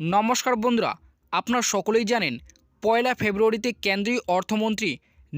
নমস্কার বন্ধুরা, আপনারা সকলেই জানেন, পয়লা ফেব্রুয়ারিতে কেন্দ্রীয় অর্থমন্ত্রী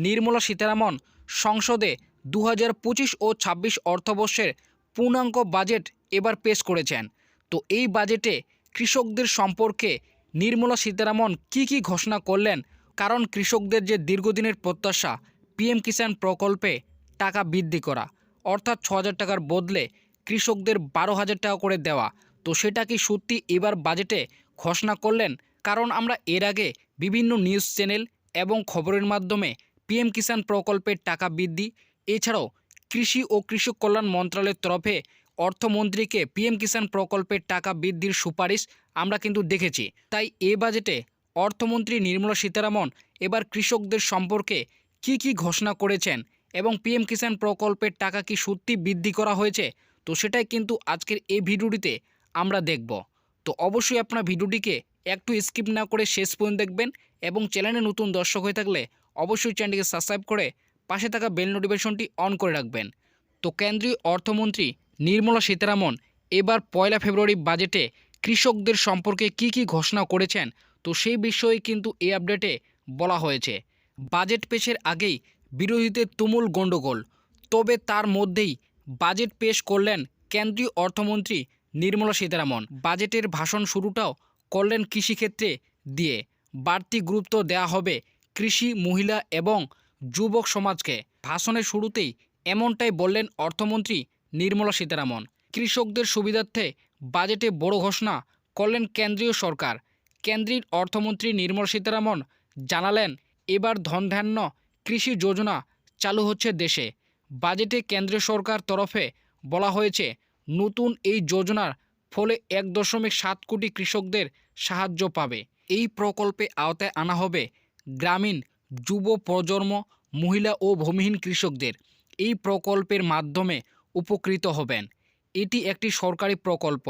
নির্মলা সীতারামন সংসদে দু হাজার পঁচিশ ও ছাব্বিশ অর্থবর্ষের পূর্ণাঙ্গ বাজেট এবার পেশ করেছেন। তো এই বাজেটে কৃষকদের সম্পর্কে নির্মলা সীতারামন কি কি ঘোষণা করলেন? কারণ কৃষকদের যে দীর্ঘদিনের প্রত্যাশা, পিএম কিষাণ প্রকল্পে টাকা বৃদ্ধি করা, অর্থাৎ ছ টাকার বদলে কৃষকদের বারো হাজার টাকা করে দেওয়া, তো সেটা কি সত্যি এবার বাজেটে ঘোষণা করলেন, কারণ আমরা এর আগে বিভিন্ন নিউজ চ্যানেল এবং খবরের মাধ্যমে পিএম কিষাণ প্রকল্পের টাকা বৃদ্ধি, এছাড়াও কৃষি ও কৃষক কল্যাণ মন্ত্রণালয়ের তরফে অর্থমন্ত্রীকে পিএম কিষাণ প্রকল্পের টাকা বৃদ্ধির সুপারিশ আমরা কিন্তু দেখেছি। তাই এ বাজেটে অর্থমন্ত্রী নির্মলা সীতারামন এবার কৃষকদের সম্পর্কে কি কি ঘোষণা করেছেন এবং পিএম কিষাণ প্রকল্পের টাকা কি সত্যি বৃদ্ধি করা হয়েছে, তো সেটাই কিন্তু আজকের এই ভিডিওটিতে আমরা দেখব। তো অবশ্যই আপনার ভিডিওটিকে একটু স্কিপ না করে শেষ পর্যন্ত দেখবেন এবং চ্যানেলে নতুন দর্শক হয়ে থাকলে অবশ্যই চ্যানেলটিকে সাবস্ক্রাইব করে পাশে থাকা বেল নোটিফিকেশনটি অন করে রাখবেন। তো কেন্দ্রীয় অর্থমন্ত্রী নির্মলা সীতারামন এবার পয়লা ফেব্রুয়ারি বাজেটে কৃষকদের সম্পর্কে কি কি ঘোষণা করেছেন তো সেই বিষয়ে কিন্তু এই আপডেটে বলা হয়েছে। বাজেট পেশের আগেই বিরোধীদের তুমুল গণ্ডগোল, তবে তার মধ্যেই বাজেট পেশ করলেন কেন্দ্রীয় অর্থমন্ত্রী নির্মলা সীতারামন। বাজেটের ভাষণ শুরুটাও করলেন কৃষিক্ষেত্রে দিয়ে। বাড়তি গুরুত্ব দেওয়া হবে কৃষি, মহিলা এবং যুবক সমাজকে। ভাষণের শুরুতেই এমনটাই বললেন অর্থমন্ত্রী নির্মলা সীতারামন। কৃষকদের সুবিধার্থে বাজেটে বড় ঘোষণা করলেন কেন্দ্রীয় সরকার। কেন্দ্রীয় অর্থমন্ত্রী নির্মলা সীতারামন জানালেন, এবার ধনধান্য কৃষি যোজনা চালু হচ্ছে দেশে। বাজেটে কেন্দ্রীয় সরকার তরফে বলা হয়েছে নতুন এই যোজনার ফলে এক দশমিক সাত কোটি কৃষকদের সাহায্য পাবে। এই প্রকল্পে আওতায় আনা হবে গ্রামীণ, যুব প্রজন্ম, মহিলা ও ভূমিহীন কৃষকদের। এই প্রকল্পের মাধ্যমে উপকৃত হবেন। এটি একটি সরকারি প্রকল্প,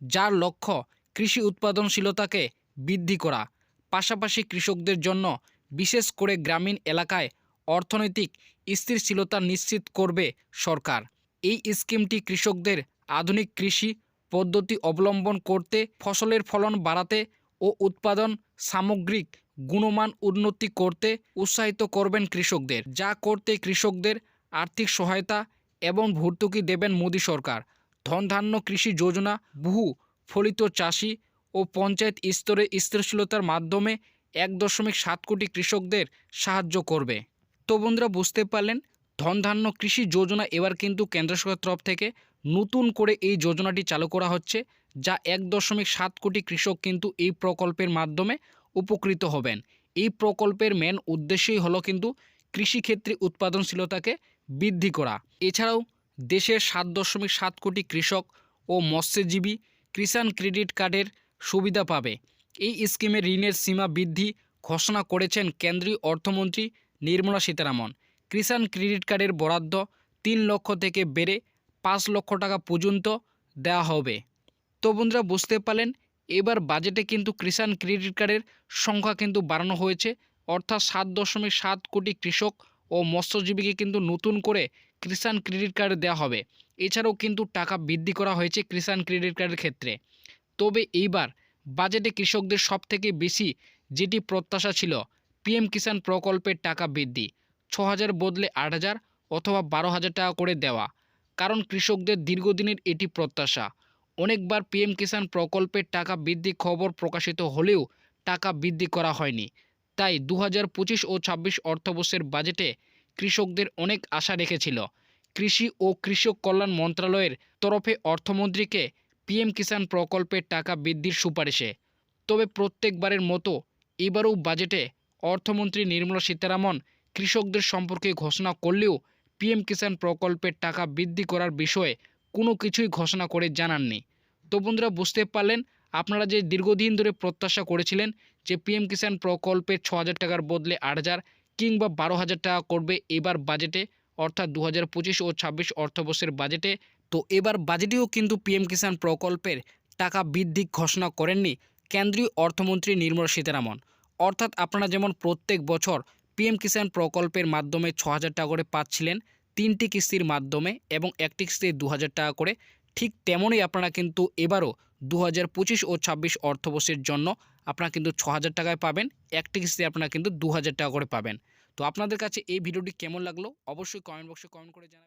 যার লক্ষ্য কৃষি উৎপাদনশীলতাকে বৃদ্ধি করা। পাশাপাশি কৃষকদের জন্য বিশেষ করে গ্রামীণ এলাকায় অর্থনৈতিক স্থিরশীলতা নিশ্চিত করবে সরকার। এই স্কিমটি কৃষকদের আধুনিক কৃষি পদ্ধতি অবলম্বন করতে ফসলের ফলন বাড়াতে ও উৎপাদন সামগ্রিক গুণমান উন্নতি করতে উৎসাহিত করবেন কৃষকদের। যা করতে কৃষকদের আর্থিক সহায়তা এবং ভর্তুকি দেবেন মোদী সরকার। ধনধান্য কৃষি যোজনা বহু ফলিত চাষি ও পঞ্চায়েত স্তরে স্থিরশীলতার মাধ্যমে এক দশমিক সাত কোটি কৃষকদের সাহায্য করবে। তো বন্ধুরা, বুঝতে পারলেন? ধনধান্য কৃষি যোজনা এবার কিন্তু কেন্দ্র সরকারের তরফ থেকে নতুন করে এই যোজনাটি চালু করা হচ্ছে, যা এক দশমিক সাত কোটি কৃষক কিন্তু এই প্রকল্পের মাধ্যমে উপকৃত হবেন। এই প্রকল্পের মেন উদ্দেশ্যই হলো কিন্তু কৃষিক্ষেত্রে উৎপাদনশীলতাকে বৃদ্ধি করা। এছাড়াও দেশের সাত দশমিক সাত কোটি কৃষক ও মৎস্যজীবী কিষাণ ক্রেডিট কার্ডের সুবিধা পাবে। এই স্কিমের ঋণের সীমা বৃদ্ধি ঘোষণা করেছেন কেন্দ্রীয় অর্থমন্ত্রী নির্মলা সীতারামন। কিষাণ ক্রেডিট কার্ডের বরাদ্দ তিন লক্ষ থেকে বেড়ে পাঁচ লক্ষ টাকা পর্যন্ত দেওয়া হবে। তো বন্ধুরা, বুঝতে পারলেন? এবার বাজেটে কিন্তু কিষাণ ক্রেডিট কার্ডের সংখ্যা কিন্তু বাড়ানো হয়েছে। অর্থাৎ সাত দশমিক সাত কোটি কৃষক ও মৎস্যজীবীকে কিন্তু নতুন করে কিষাণ ক্রেডিট কার্ড দেওয়া হবে। এছাড়াও কিন্তু টাকা বৃদ্ধি করা হয়েছে কিষাণ ক্রেডিট কার্ডের ক্ষেত্রে। তবে এইবার বাজেটে কৃষকদের সবথেকে বেশি যেটি প্রত্যাশা ছিল, পিএম কিষাণ প্রকল্পের টাকা বৃদ্ধি, ছ হাজার বদলে আট হাজার অথবা বারো হাজার টাকা করে দেওয়া। কারণ কৃষকদের দীর্ঘদিনের এটি প্রত্যাশা। অনেকবার পিএম কিষাণ প্রকল্পের টাকা বৃদ্ধি খবর প্রকাশিত হলেও টাকা বৃদ্ধি করা হয়নি। তাই দু ও ছাব্বিশ অর্থবর্ষের বাজেটে কৃষকদের অনেক আশা রেখেছিল। কৃষি ও কৃষক কল্যাণ মন্ত্রণালয়ের তরফে অর্থমন্ত্রীকে পিএম কিষাণ প্রকল্পের টাকা বৃদ্ধির সুপারিশে। তবে প্রত্যেকবারের মতো এবারও বাজেটে অর্থমন্ত্রী নির্মলা সীতারামন কৃষকদের সম্পর্কে ঘোষণা করলেও পিএম কিষাণ প্রকল্পের টাকা বৃদ্ধি করার বিষয়ে কোনো কিছুই ঘোষণা করে জানাননি। তো বন্ধুরা, বুঝতে পারলেন, আপনারা যে দীর্ঘদিন ধরে প্রত্যাশা করেছিলেন যে পিএম কিষাণ প্রকল্পের ছ হাজার টাকার বদলে আট হাজার কিংবা বারো হাজার টাকা করবে এবার বাজেটে, অর্থাৎ দু হাজার পঁচিশ ও ছাব্বিশ অর্থবর্ষের বাজেটে, তো এবার বাজেটেও কিন্তু পিএম কিষাণ প্রকল্পের টাকা বৃদ্ধি ঘোষণা করেননি কেন্দ্রীয় অর্থমন্ত্রী নির্মলা সীতারামন। অর্থাৎ আপনারা যেমন প্রত্যেক বছর পিএম কিষাণ প্রকল্পের মাধ্যমে ছ হাজার টাকা করে পাচ্ছিলেন তিনটি কিস্তির মাধ্যমে এবং একটি কিস্তি দু হাজার টাকা করে। ঠিক তেমনই আপনারা কিন্তু এবারও দু হাজার পঁচিশ ও ছাব্বিশ অর্থবর্ষের জন্য আপনারা কিন্তু ছ হাজার টাকায় পাবেন, একটি কিস্তি আপনারা কিন্তু দু হাজার টাকা করে পাবেন। তো আপনাদের কাছে এই ভিডিওটি কেমন লাগল? অবশ্যই কমেন্ট বক্সে কমেন্ট করে জানাবেন।